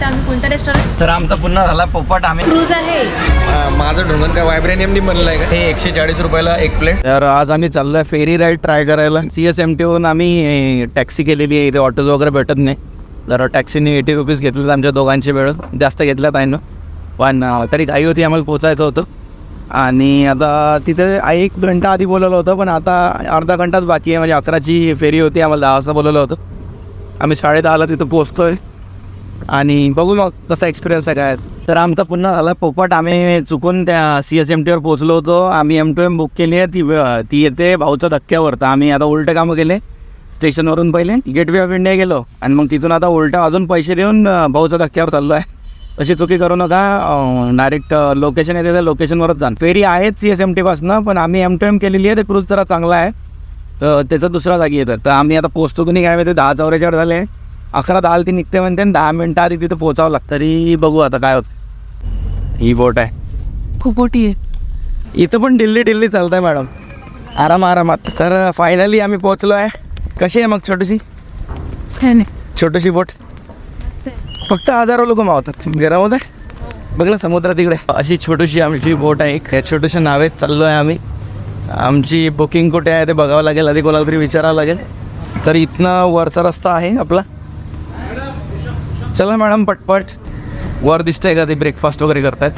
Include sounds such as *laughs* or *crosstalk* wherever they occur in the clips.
तर आम्ही कोणत्या रेस्टॉरंट तर आमचा पुन्हा झाला पोपट आम्ही क्रूज आहे. माझं ढोंगण काय वायब्रेनियमनी बनलं आहे का? हे एकशे चाळीस रुपयाला एक प्लेट तर आज आम्ही चाललोय फेरी राईड ट्राय करायला. सी एस एम टीहून आम्ही टॅक्सी केलेली आहे. इथे ऑटोज वगैरे भेटत नाही. जरा टॅक्सीने एटी रुपीज घेतलेत आमच्या दोघांचे वेळ जास्त घेतल्यात आहे ना. पण तरी घाई होती आम्हाला पोचायचं होतं. आणि आता तिथे एक घंटा आधी बोलवलं होतं पण आता अर्धा घंटाच बाकी आहे. म्हणजे अकराची फेरी होती आम्हाला दहा वाजता बोलवलं होतं. आम्ही साडेदहाला तिथं पोचतोय. आणि बघू मग कसा एक्सपिरियन्स आहे काय. तर आमचा पुन्हा झाला पोपट. आम्ही चुकून त्या सी एस एम टीवर पोहोचलो होतो. आम्ही एम टू एम बुक केली आहे. ती ती येते भाऊच्या धक्क्यावर. तर आम्ही आता उलटं कामं केले. स्टेशनवरून पहिले. गेटवे ऑफ इंडिया गेलो. आणि मग तिथून आता उलटा अजून पैसे देऊन भाऊच्या धक्क्यावर चाललो आहे. अशी चुकी करू नका. डायरेक्ट लोकेशन येते त्या लोकेशनवरच जा. फेरी आहेत सी एस एम टीपासनं पण आम्ही एम टू एम केलेली आहे. ते क्रूज जरा चांगला आहे. तर त्याचं दुसरा जागी येतं तर आम्ही आता पोचतो की नाही काय माहिती. दहा चौऱ्याच्यावर झाले. अकरा दहाला ती निघते म्हणते आणि दहा मिनटं आधी तिथं पोचावं लागतं. तरी बघू आता काय होतं. ही बोट आहे. खूप मोठी आहे. इथं पण दिल्ली दिल्ली चालत आहे मॅडम. आराम आरामात तर फायनली आम्ही पोचलो आहे. कशी आहे मग छोटीशी? छोटीशी बोट? फक्त हजारो लोक मावतात. गरम आहे बघ ना समुद्र तिकडे. अशी छोटीशी आमची बोट आहे. एक ह्या छोट्याशा नावेत चाललो आहे आम्ही. आमची बुकिंग कुठे आहे ते बघावं लागेल. आधी कोणाला तरी विचारावं लागेल. तर इथनं वरचा रस्ता आहे आपला. चला मॅडम पटपट. वर दिसतंय का ते ब्रेकफास्ट वगैरे करतायत?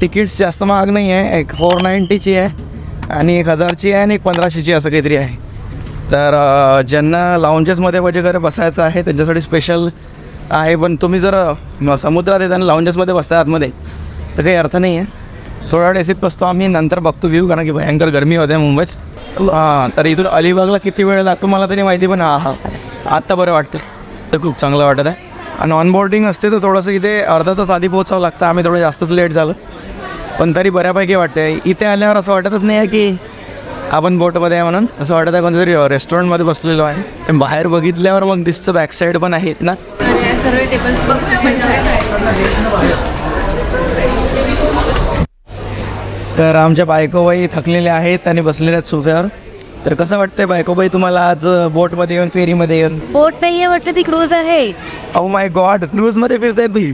तिकीट्स जास्त महाग नाही आहे एक फोर नाईंटीची आहे आणि एक हजारची आहे आणि एक पंधराशेची असं काहीतरी आहे. तर ज्यांना लाऊंजेसमध्ये वगैरे बसायचं आहे त्यांच्यासाठी स्पेशल आहे पण तुम्ही जर समुद्रात येत आणि लाऊंजेसमध्ये बसता आतमध्ये तर काही अर्थ नाही आहे. थोडा वेळ एसीत बसतो आम्ही नंतर बघतो व्ह्यू कारण की भयंकर गरमी होते मुंबईत. हां तर इथून अलिबागला किती वेळ लागतो मला तरी माहिती पण हा हा. आत्ता बरं वाटतं. तर खूप चांगलं वाटत आहे. आणि ऑनबोर्डिंग असते तर थोडंसं इथे अर्धा तास आधी पोहोचावं लागतं. आम्ही थोडं जास्तच लेट झालं. पण तरी बऱ्यापैकी वाटते इथे आल्यावर असं वाटतच नाही आहे की आपण बोटमध्ये आहे म्हणून. असं वाटत आहे कोणतरी रेस्टॉरंटमध्ये बसलेलो आहे. पण बाहेर बघितल्यावर मग दिसतं बॅक साईड पण आहेत ना. तर आमच्या बायकोबाई थकलेल्या आहेत आणि बसलेल्या आहेत सोफ्यावर. तर कसं वाटतंय बायकोबाई तुम्हाला आज बोटमध्ये येऊन फेरीमध्ये येऊन? बोट नाहीये म्हटलं ती क्रूज आहे. अहो माय गॉड क्रूजमध्ये फिरताय तुम्ही?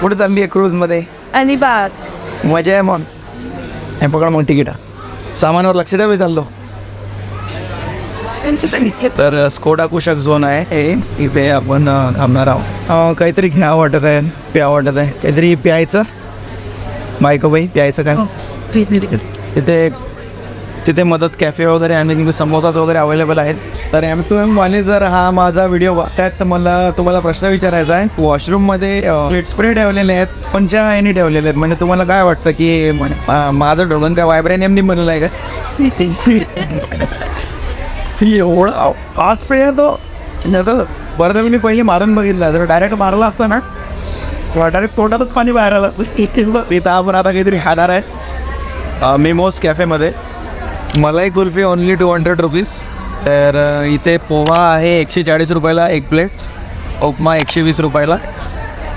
कुठे चालली आहे क्रूजमध्ये आणि बाग मजा आहे मग. हे पकड मग तिकीट. सामानावर लक्ष द्या मी चाललो. तर स्कोडा कुशक झोन आहे हे. इथे आपण अ, थांबणार आहोत. अ, काहीतरी घ्या वाटत आहे प्या वाटत आहे. काहीतरी प्यायचं. बायकोबाई प्यायचं काय? तिथे तिथे मदत कॅफे वगैरे आणि समोसाच वगैरे अवेलेबल आहेत. तर एम टू एम वाले जर हा माझा व्हिडिओ त्यात तर मला तुम्हाला प्रश्न विचारायचा आहे. वॉशरूममध्ये स्प्रे स्प्रे ठेवलेले आहेत पण ज्या ह्यानी ठेवलेले आहेत म्हणजे तुम्हाला काय वाटतं की माझं ढोंगण काय वायब्रेनियमनी बनलं आहे का? एवढा फास्ट स्प्रे आहे तो. म्हणजे आता बरं तर मी पहिले मारून बघितला. जर डायरेक्ट मारला असता ना डायरेक्ट तोंडातच पाणी बाहेर आलं असतं. *laughs* आपण आता काहीतरी खाणार आहे. मेमोज कॅफेमध्ये malai kulfi only two hundred rupees तर इथे पोहा आहे एकशे चाळीस रुपयाला एक प्लेट उपमा एकशे वीस रुपयाला.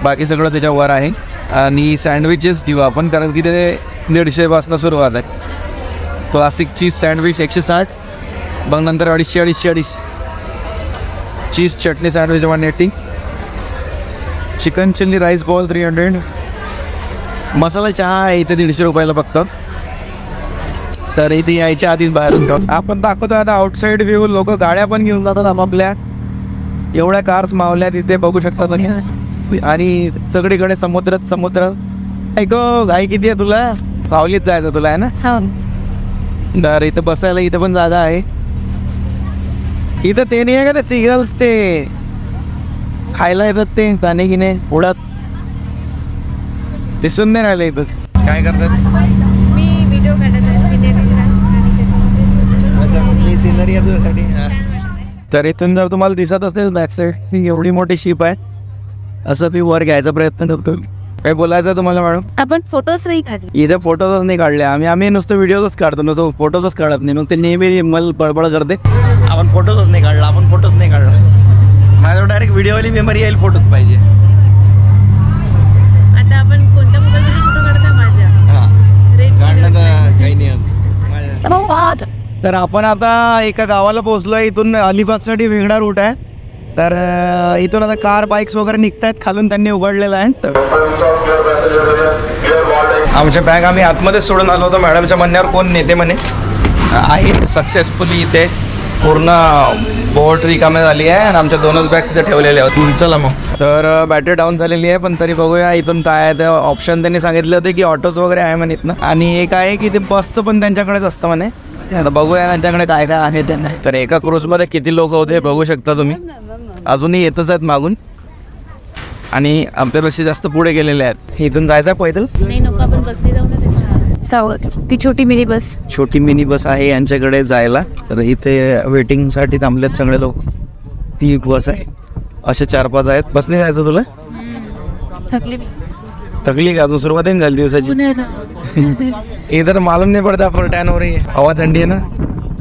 बाकी सगळं त्याच्यावर आहे. आणि सँडविचेस घेऊ आपण कारण की ते दीडशेपासून सुरुवात आहे. क्लासिक चीज सँडविच एकशे साठ मग नंतर अडीचशे अडीचशे अडीचशे. Cheese chutney sandwich one eighty chicken chilli rice ball three hundred मसाला चहा आहे इथे दीडशे रुपयाला फक्त. तर इथे यायच्या आधीच बाहेर होतो. आपण दाखवतो आता आउटसाईड व्ह्यू लोक गाड्या पण घेऊन जातात आपापल्या. एवढ्या कार्स मावल्या तिथे बघू शकता तुम्ही. आणि सगळीकडे समुद्रच समुद्र. ऐको घाई किती आहे तुला? सावलीत जायचं तुला आहे ना? हा. तर इथं बसायला इथं पण जागा आहे. इथं ते नाही आहे का ते सिगल्स ते? खायला येतात ते गाणे गिने उडत. दिसून नाही राहिले इथं. काय करतात मी व्हिडिओ काढत आहे सिनेरीचा आणि तुझ्यासाठी. तर इथून जर तुम्हाला दिसत असेल बॅक साईड ही एवढी मोठी शिप आहे. असं मी वर घ्यायचा प्रयत्न करतो. काय बोलायचं तुम्हाला मॅडम आपण फोटोज नाही काढले इथे फोटोजच नाही काढले. आम्ही आम्ही नुसतं व्हिडिओजच काढतो. नुसतं फोटोजच काढत नाही. मग ते नेहमी मल बळबळ करते. आपण फोटोजच नाही काढला. आपण फोटोच नाही काढला. माझ्यावर डायरेक्ट व्हिडिओवाली मेमरी येईल फोटोच पाहिजे. आता आपण कोणत्या मोबाईलमध्ये फोटो काढत माझ्या? काही नाही. तर आपण आता एका गावाला पोहोचलो आहे इथून अलिबागसाठी वेगळा रूट आहे. तर इथून आता कार बाईक्स वगैरे निघत आहेत खालून त्यांनी उघडलेलं आहे. तर आमच्या बॅग आम्ही आतमध्ये सोडून आलो होतो. मॅडमच्या म्हणण्यावर कोण नेते म्हणे. आहे सक्सेसफुली इथे. पूर्ण बोट रिकामे झाली आहे आणि आमच्या दोनच बॅग तिथे ठेवलेल्या आहेत. चला मग. तर बॅटरी डाऊन झालेली आहे पण तरी बघूया इथून काय आहे. ते ऑप्शन त्यांनी सांगितले होते की ऑटोज वगैरे आहे म्हणे इथनं. आणि एक आहे की ते बसचं पण त्यांच्याकडेच असतं म्हणे. बघूया त्यांच्याकडे काय काय आहे त्यांना तर एका क्रूजमध्ये किती लोक होते बघू शकता तुम्ही. अजूनही येतच आहेत मागून. आणि आमच्यापेक्षा जास्त पुढे गेलेले आहेत. इथून जायचं आहे पैदल? नाही नको आपण बसते जाऊ ना त्याच्या ती छोटी मिनी बस छोटी मिनी बस आहे यांच्याकडे जायला. तर इथे वेटिंगसाठी थांबलेत सगळे लोक. ती एक बस आहे. असे चार पाच आहेत. बसने जायचं तुला? थकली मी. थकली का? अजून सुरुवात झाली दिवसाची? *laughs* इधर मालूम नाही पडत आपण टॅन हो रही है। हवा थंडी आहे ना?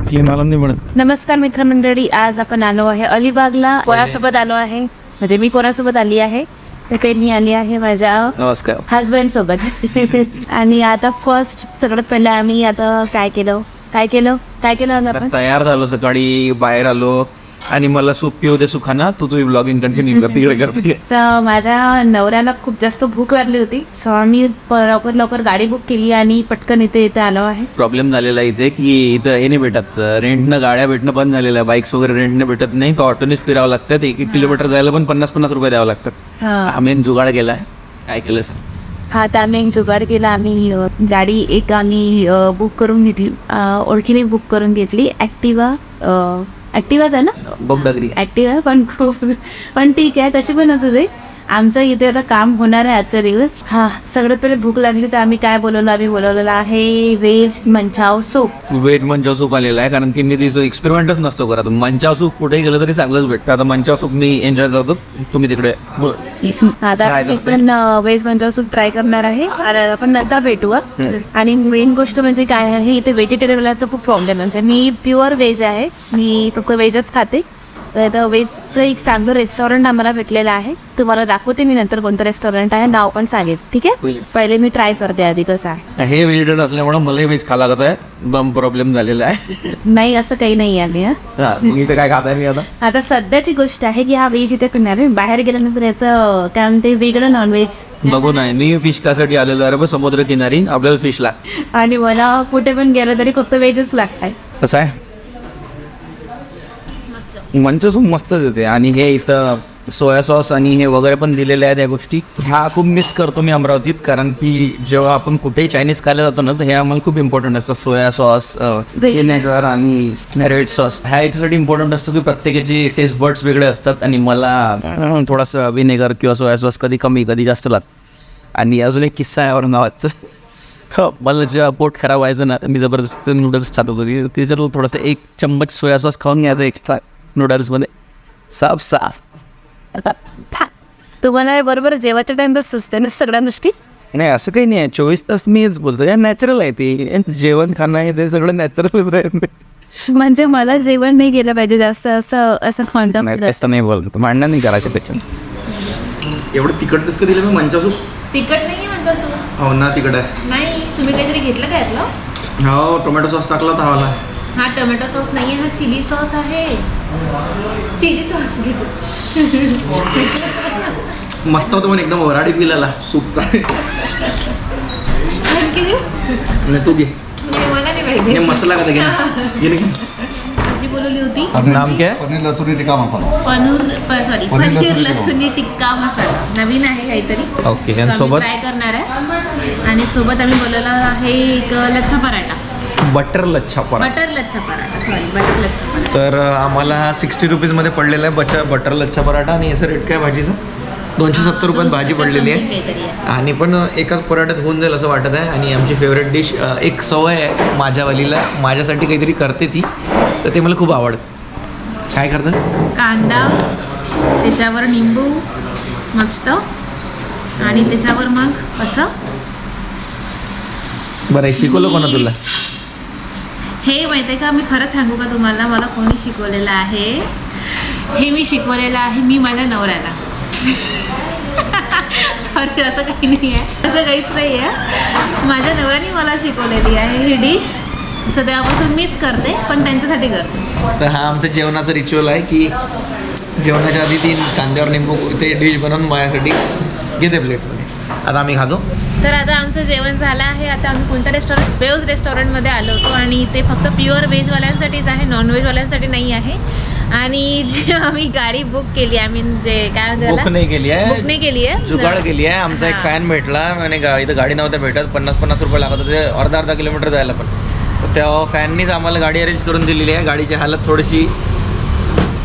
इसलिए मालूम नाही पडत। नमस्कार मित्रमंडळी आज आपण आलो आहे अलिबागला. कोणासोबत आलो आहे. म्हणजे मी कोणासोबत आली आहे. तर ते मी आली आहे माझ्या नमस्कार. हजबंड सोबत *laughs* आणि आता फर्स्ट सगळ्यात पहिलं आम्ही आता काय केलं? काय केलं? काय केलं आज आपण? तयार झालो सकाळी बाहेर आलो. आणि मला सूप पिऊ दे सुखाना तू तुझी ब्लॉगिंग कंटिन्यू कर तिकडे करते तर माझ्या नवऱ्याला खूप जास्त भूक लागली होती. सो आम्ही लवकर लवकर गाडी बुक केली आणि पटकन इथे इथे आलो आहे. प्रॉब्लेम झालेला इथे की इथं हे नाही भेटत. रेंटनं गाड्या भेटणं बंद झालेलं आहे. बाईक्स वगैरे रेंटने भेटत नाही. तर ऑटोनेच फिरावं लागतात. एक एक किलोमीटर जायला पण पन्नास पन्नास रुपये द्यावं लागतात. हा. आम्ही एक जुगाड केला. काय केलं सर? हा तर आम्ही एक जुगाड केला. आम्ही गाडी एक आम्ही बुक करून घेतली. ओळखीने बुक करून घेतली. ॲक्टिवा ॲक्टिवाच आहे ना? बगदागरी ॲक्टिवा पण खूप पण ठीक आहे. कशी पण असू दे आमचं इथे आता काम होणार आहे आजचा दिवस. हा सगळ्यात पहिले भूक लागली तर आम्ही काय बोलवलं? आम्ही बोलवलेलं आहे veg manchow soup. Veg manchow soup आलेला आहे कारण की मी तिचं एक्सपेरिमेंटच नसतो करत. मंचाव सूप कुठेही गेलं तरी चांगलंच भेटतं. आता मंचाव सूप मी एन्जॉय करतो. तुम्ही तिकडे. आता. पण व्हेज मंचाव सूप ट्राय करणार आहे. आपण नंतर भेटू. आणि मेन गोष्ट म्हणजे काय आहे इथे व्हेजिटेरियनचा खूप प्रॉब्लेम आहे. म्हणजे मी प्युअर व्हेज आहे. मी फक्त व्हेजच खाते. तर व्हेजचं एक चांगलं रेस्टॉरंट आम्हाला भेटलेलं आहे. तुम्हाला दाखवते मी नंतर कोणतं रेस्टॉरंट आहे नाव पण सांगेल ठीक आहे. पहिले मी ट्राय करते आधी कसं आहे. हे व्हेजिटेरियन असल्यामुळे मलाही व्हेज खा लागत आहे. बम प्रॉब्लेम झालेला आहे. नाही असं काही नाही आहे इथे काय खाताय मी आता? आता सध्याची गोष्ट आहे की हा व्हेज इथे करणार आहे बाहेर गेल्यानंतर याचं काय म्हणते वेगळं नॉनव्हेज बघू नाही. मी फिश त्यासाठी आलेलो आहे समुद्र किनारी आपल्याला फिशला आणि मला कुठे पण गेलं तरी फक्त व्हेजच लागत आहे कसं आहे? मंच सूप मस्तच येते आणि हे इथं सोया सॉस आणि हे वगैरे पण दिलेले आहेत या गोष्टी. हा खूप मिस करतो मी अमरावतीत कारण की जेव्हा आपण कुठेही चायनीज खायला जातो ना तर हे आम्हाला खूप इम्पॉर्टंट असतं. सोया सॉस व्हिनेगर आणि रेड सॉस ह्या याच्यासाठी इम्पॉर्टंट असतं की प्रत्येकाचे टेस्ट बर्ड्स वेगळे असतात आणि मला थोडंसं व्हिनेगर किंवा सोया सॉस कधी कमी कधी जास्त लागतं आणि अजून एक किस्सा आहे औरंगाबादचं. हो मला जेव्हा पोट खराब व्हायचं ना मी जबरदस्त नूडल्स खात होतो. की त्याच्यात थोडंसं एक चम्मच सोया सॉस खाऊन घ्यायचं एक्स्ट्रा नूडल्समध्ये साफ साफ तुम्हाला बरोबर जेवायच्या टाइमला सुचते ना सगळ्या गोष्टी? नाही असं काही नाही. आहे चोवीस तास मी हेच बोलतो. या नॅचरल आहे ते. जेवण खाणं आहे ते सगळं नॅचरलच आहे. म्हणजे मला जेवण नाही गेलं पाहिजे जास्त असं असं खंड नाही, तसं नाही बोलतो. मांडणं नाही करायचं त्याच्यात एवढं तिखट कसं दिलं मी मंचा सूप तिखट नाही म्हणजे असं हो ना तिखट आहे. नाही तुम्ही काहीतरी घेतलं काय यातलं? हो टोमॅटो सॉस टाकला तर हवाला हा टोमॅटो सॉस नाही हा चिली सॉस आहे. चिली सॉस घेतो मस्त होतं पण एकदम वराडी फील आला सूपचा? नाही तू घे. मला नाही पाहिजे. हे घे ना. घे ना, घे. भाजी बोलवली होती. नाम क्या? पनीर लसूण टिक्का मसाला. पनीर सॉरी पनीर टिक्का मसाला. नवीन आहे काहीतरी. ओके सोबत? ट्राय करणार आहे. आणि सोबत आम्ही बोलवलं आहे एक lachha paratha. Butter lachha paratha. Butter lachha paratha sorry butter lachha paratha. तर अ, आम्हाला हा सिक्स्टी रुपीजमध्ये पडलेला आहे बचा बटर लच्छा पराठा. आणि याचं रेट काय भाजीचं? दोनशे सत्तर रुपयात भाजी पडलेली आहे. काहीतरी आहे. आणि पण एकाच पराठ्यात होऊन जाईल असं वाटत आहे. आणि आमची फेवरेट डिश एक सवय आहे माझ्या वलीला माझ्यासाठी काहीतरी करते ती. तर ते मला खूप आवडतं. काय करतं कांदा त्याच्यावर निंबू मस्त. आणि त्याच्यावर मग असं बरं हे शिकवलं कोणा तुला? हे माहिती आहे का मी खरं सांगू का तुम्हाला? मला कोणी शिकवलेलं आहे? हे मी शिकवलेलं आहे मी माझ्या नवऱ्याला. *laughs* सॉरी असं काही नाही आहे. असं काहीच नाही आहे. माझ्या नवऱ्याने मला शिकवलेली आहे ही डिश सध्यापासून मीच करते पण त्यांच्यासाठी करते. तर हा आमचं जेवणाचा रिच्युअल आहे की जेवणाच्या आधी तीन कांद्यावर निंबू ते डिश बनवून माझ्यासाठी. घेते प्लेटमध्ये आता आम्ही खातो. तर आता आमचं जेवण झालं आहे. आता आम्ही कोणत्या रेस्टॉरंट वेवज रेस्टॉरंटमध्ये आलो होतो आणि ते फक्त प्युअर व्हेजवाल्यांसाठीच आहे नॉनव्हेजवाल्यांसाठी नाही आहे. आणि जी आम्ही गाडी बुक केली आय मीन जे काय बुक? नाही केली बुक आहे नाही केली आहे. जुगाड केली आहे. आमचा एक. फॅन भेटला आणि इथं गाडी नव्हत्या भेटत. पन्नास पन्नास रुपये लागत होते. अर्धा अर्धा किलोमीटर जायला पण. तर त्या फॅननीच आम्हाला गाडी अरेंज करून दिलेली आहे. गाडीची हालत थोडीशी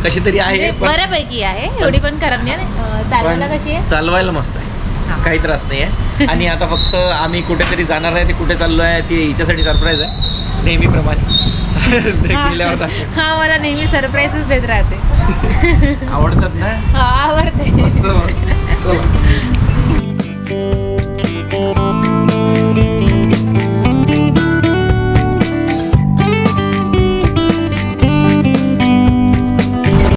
कशी तरी आहे म्हणजे बऱ्यापैकी आहे. एवढी पण खराब नाही. चालवायला कशी आहे? चालवायला मस्त आहे. काही त्रास नाही आहे आणि आता फक्त आम्ही कुठेतरी जाणार आहे ते कुठे चाललो आहे ती हिच्यासाठी सरप्राईज आहे. नेहमीप्रमाणे. *laughs* हा. मला नेहमी सरप्राईजच देत राहते. *laughs* आवडतात ना? हा आवडते.